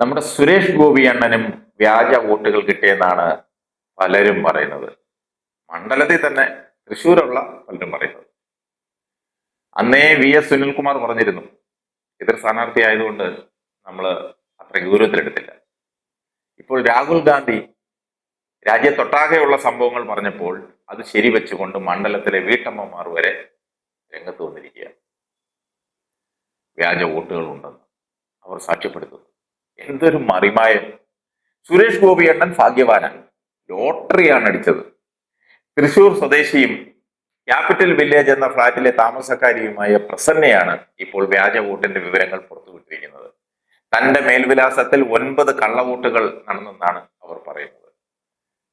നമ്മുടെ സുരേഷ് ഗോപി അണ്ണനും വ്യാജ വോട്ടുകൾ കിട്ടിയെന്നാണ് പലരും പറയുന്നത്. മണ്ഡലത്തിൽ തന്നെ തൃശ്ശൂരുള്ള പലരും പറയുന്നത്. അന്നേ വി എസ് സുനിൽകുമാർ പറഞ്ഞിരുന്നു എതിർ സ്ഥാനാർത്ഥി ആയതുകൊണ്ട് നമ്മൾ അത്ര ഗൗരവത്തിലെടുത്തില്ല ഇപ്പോൾ രാഹുൽ ഗാന്ധി രാജ്യത്തൊട്ടാകെയുള്ള സംഭവങ്ങൾ പറഞ്ഞപ്പോൾ അത് ശരിവെച്ചുകൊണ്ട് മണ്ഡലത്തിലെ വീട്ടമ്മമാർ വരെ രംഗത്ത് വന്നിരിക്കുകയാണ്. വ്യാജ വോട്ടുകൾ ഉണ്ടെന്ന് അവർ സാക്ഷ്യപ്പെടുത്തുന്നു. എന്തൊരു മറിമായം. സുരേഷ് ഗോപി അണ്ണൻ ഭാഗ്യവാനാണ്. ലോട്ടറിയാണ് അടിച്ചത്. തൃശൂർ സ്വദേശിയും ക്യാപിറ്റൽ വില്ലേജ് എന്ന ഫ്ളാറ്റിലെ താമസക്കാരിയുമായ പ്രസന്നയാണ് ഇപ്പോൾ വ്യാജ വോട്ടിന്റെ വിവരങ്ങൾ പുറത്തുവിട്ടിരിക്കുന്നത്. തന്റെ മേൽവിലാസത്തിൽ ഒൻപത് കള്ളവോട്ടുകൾ നടന്നെന്നാണ് അവർ പറയുന്നത്.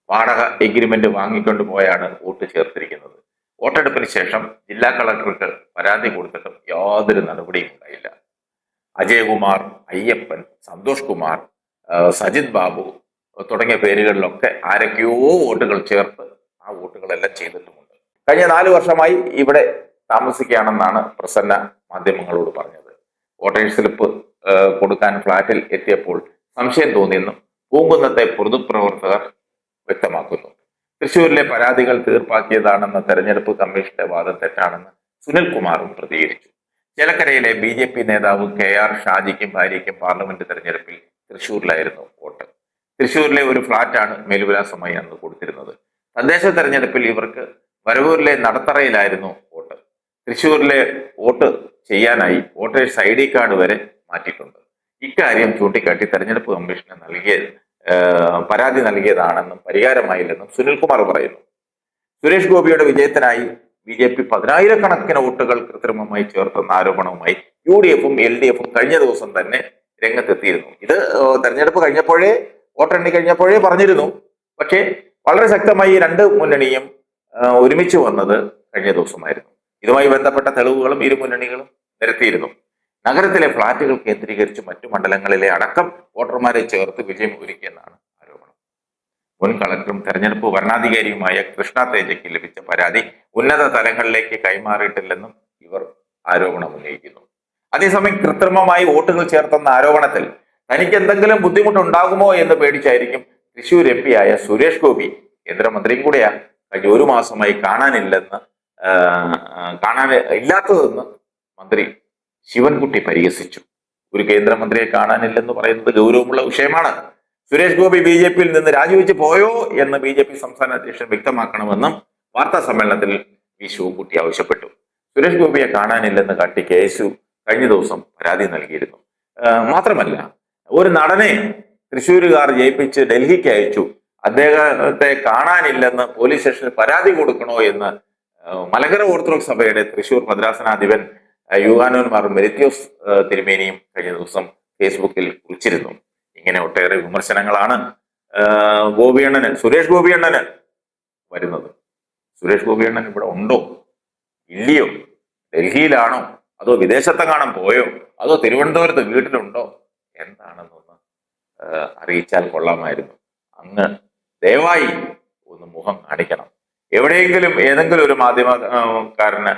വാടക എഗ്രിമെന്റ് വാങ്ങിക്കൊണ്ടു പോയാണ് വോട്ട് ചേർത്തിരിക്കുന്നത്. വോട്ടെടുപ്പിന് ശേഷം ജില്ലാ കളക്ടർക്ക് പരാതി കൊടുത്തിട്ടും യാതൊരു നടപടിയും ഉണ്ടായില്ല. അജയകുമാർ അയ്യപ്പൻ സന്തോഷ് കുമാർ സജിത് ബാബു തുടങ്ങിയ പേരുകളിലൊക്കെ ആരൊക്കെയോ വോട്ടുകൾ ചേർത്ത് ആ വോട്ടുകളെല്ലാം ചെയ്തിട്ടുമുണ്ട്. കഴിഞ്ഞ നാല് വർഷമായി ഇവിടെ താമസിക്കുകയാണെന്നാണ് പ്രസന്ന മാധ്യമങ്ങളോട് പറഞ്ഞത്. വോട്ടേഴ്സ് സ്ലിപ്പ് കൊടുക്കാൻ ഫ്ളാറ്റിൽ എത്തിയപ്പോൾ സംശയം തോന്നിയെന്നും പൂങ്കുന്നത്തെ പൊതുപ്രവർത്തകർ വ്യക്തമാക്കുന്നു. തൃശൂരിലെ പരാതികൾ തീർപ്പാക്കിയതാണെന്ന തെരഞ്ഞെടുപ്പ് കമ്മീഷന്റെ വാദം തെറ്റാണെന്ന് സുനിൽകുമാറും പ്രതികരിച്ചു. ചേലക്കരയിലെ ബി ജെ പി നേതാവ് കെ ആർ ഷാജിക്കും ഭാര്യയ്ക്കും പാർലമെന്റ് തെരഞ്ഞെടുപ്പിൽ തൃശൂരിലായിരുന്നു വോട്ട്. തൃശൂരിലെ ഒരു ഫ്ളാറ്റാണ് മേലുവിലാസമായി അന്ന് കൊടുത്തിരുന്നത്. തദ്ദേശ തെരഞ്ഞെടുപ്പിൽ ഇവർക്ക് വരവൂരിലെ നടത്തറയിലായിരുന്നു വോട്ട്. തൃശൂരിലെ വോട്ട് ചെയ്യാനായി വോട്ടേഴ്സ് ഐ ഡി കാർഡ് വരെ മാറ്റിയിട്ടുണ്ട്. ഇക്കാര്യം ചൂണ്ടിക്കാട്ടി തെരഞ്ഞെടുപ്പ് കമ്മീഷന് നൽകിയ പരാതി നൽകിയതാണെന്നും പരിഹാരമായില്ലെന്നും സുനിൽകുമാർ പറയുന്നു. സുരേഷ് ഗോപിയുടെ വിജയത്തിനായി ബി ജെ പി പതിനായിരക്കണക്കിന് വോട്ടുകൾ കൃത്രിമമായി ചേർത്തെന്ന ആരോപണവുമായി യു ഡി എഫും എൽ ഡി എഫും കഴിഞ്ഞ ദിവസം തന്നെ രംഗത്തെത്തിയിരുന്നു. ഇത് തെരഞ്ഞെടുപ്പ് കഴിഞ്ഞപ്പോഴേ വോട്ടെണ്ണി കഴിഞ്ഞപ്പോഴേ പറഞ്ഞിരുന്നു. പക്ഷേ വളരെ ശക്തമായി രണ്ട് മുന്നണിയും ഒരുമിച്ച് വന്നത് കഴിഞ്ഞ ദിവസമായിരുന്നു. ഇതുമായി ബന്ധപ്പെട്ട തെളിവുകളും ഇരു മുന്നണികളും നിരത്തിയിരുന്നു. നഗരത്തിലെ ഫ്ളാറ്റുകൾ കേന്ദ്രീകരിച്ച് മറ്റു മണ്ഡലങ്ങളിലെ അടക്കം വോട്ടർമാരെ ചേർത്ത് വിജയം ഒരുക്കിയെന്നാണ് മുൻ കളക്ടറും തെരഞ്ഞെടുപ്പ് വരണാധികാരിയുമായ കൃഷ്ണ തേജയ്ക്ക് ലഭിച്ച പരാതി ഉന്നത തലങ്ങളിലേക്ക് കൈമാറിയിട്ടില്ലെന്നും ഇവർ ആരോപണം ഉന്നയിക്കുന്നു. അതേസമയം കൃത്രിമമായി വോട്ടുകൾ ചേർത്തെന്ന ആരോപണത്തിൽ തനിക്ക് എന്തെങ്കിലും ബുദ്ധിമുട്ടുണ്ടാകുമോ എന്ന് പേടിച്ചായിരിക്കും തൃശൂർ എം പി ആയ സുരേഷ് ഗോപി കേന്ദ്രമന്ത്രിയും കൂടെയാ കഴിഞ്ഞ ഒരു മാസമായി കാണാനില്ലെന്ന് കാണാൻ ഇല്ലാത്തതെന്ന് മന്ത്രി ശിവൻകുട്ടി പരിഹസിച്ചു. ഒരു കേന്ദ്രമന്ത്രിയെ കാണാനില്ലെന്ന് പറയുന്നത് ഗൗരവമുള്ള വിഷയമാണ്. സുരേഷ് ഗോപി ബി ജെ പിയിൽ നിന്ന് രാജിവെച്ച് പോയോ എന്ന് ബി ജെ പി സംസ്ഥാന അധ്യക്ഷൻ വ്യക്തമാക്കണമെന്നും വാർത്താ സമ്മേളനത്തിൽ വി ശിവൻകുട്ടി ആവശ്യപ്പെട്ടു. സുരേഷ് ഗോപിയെ കാണാനില്ലെന്ന് കാട്ടി കെ എസ് കഴിഞ്ഞ ദിവസം പരാതി നൽകിയിരുന്നു. മാത്രമല്ല ഒരു നടനെ തൃശ്ശൂരുകാർ ജയിപ്പിച്ച് ഡൽഹിക്ക് അയച്ചു. അദ്ദേഹത്തെ കാണാനില്ലെന്ന് പോലീസ് സ്റ്റേഷനിൽ പരാതി കൊടുക്കണോ എന്ന് മലകര ഓർത്തഡോക്സ് സഭയുടെ തൃശൂർ ഭദ്രാസനാധിപൻ യുവാനോന്മാർ മെരിത്യോസ് തിരുമേനിയും കഴിഞ്ഞ ദിവസം ഫേസ്ബുക്കിൽ കുറിച്ചിരുന്നു. ഇങ്ങനെ ഒട്ടേറെ വിമർശനങ്ങളാണ് ഗോപിയണ്ണന് സുരേഷ് ഗോപിയണ്ണന് വരുന്നത്. സുരേഷ് ഗോപിയണ്ണൻ ഇവിടെ ഉണ്ടോ? ഇല്ലയോ? ഡൽഹിയിലാണോ? അതോ വിദേശത്തെങ്ങാനും പോയോ? അതോ തിരുവനന്തപുരത്ത് വീട്ടിലുണ്ടോ? എന്താണെന്നൊന്ന് അറിയിച്ചാൽ കൊള്ളാമായിരുന്നു. അങ്ങ് ദയവായി ഒന്ന് മുഖം കാണിക്കണം. എവിടെയെങ്കിലും ഏതെങ്കിലും ഒരു മാധ്യമക്കാരന്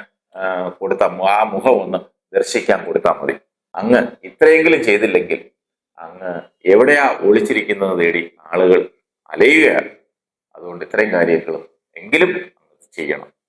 കൊടുത്ത ആ മുഖം ഒന്ന് ദർശിക്കാൻ കൊടുത്താൽ മതി. അങ്ങ് ഇത്രയെങ്കിലും ചെയ്തില്ലെങ്കിൽ അങ്ങ് എവിടെയാ ഒളിച്ചിരിക്കുന്നത് തേടി ആളുകൾ അലയുകയാണ്. അതുകൊണ്ട് ഇത്രയും കാര്യങ്ങളും എങ്കിലും ചെയ്യണം.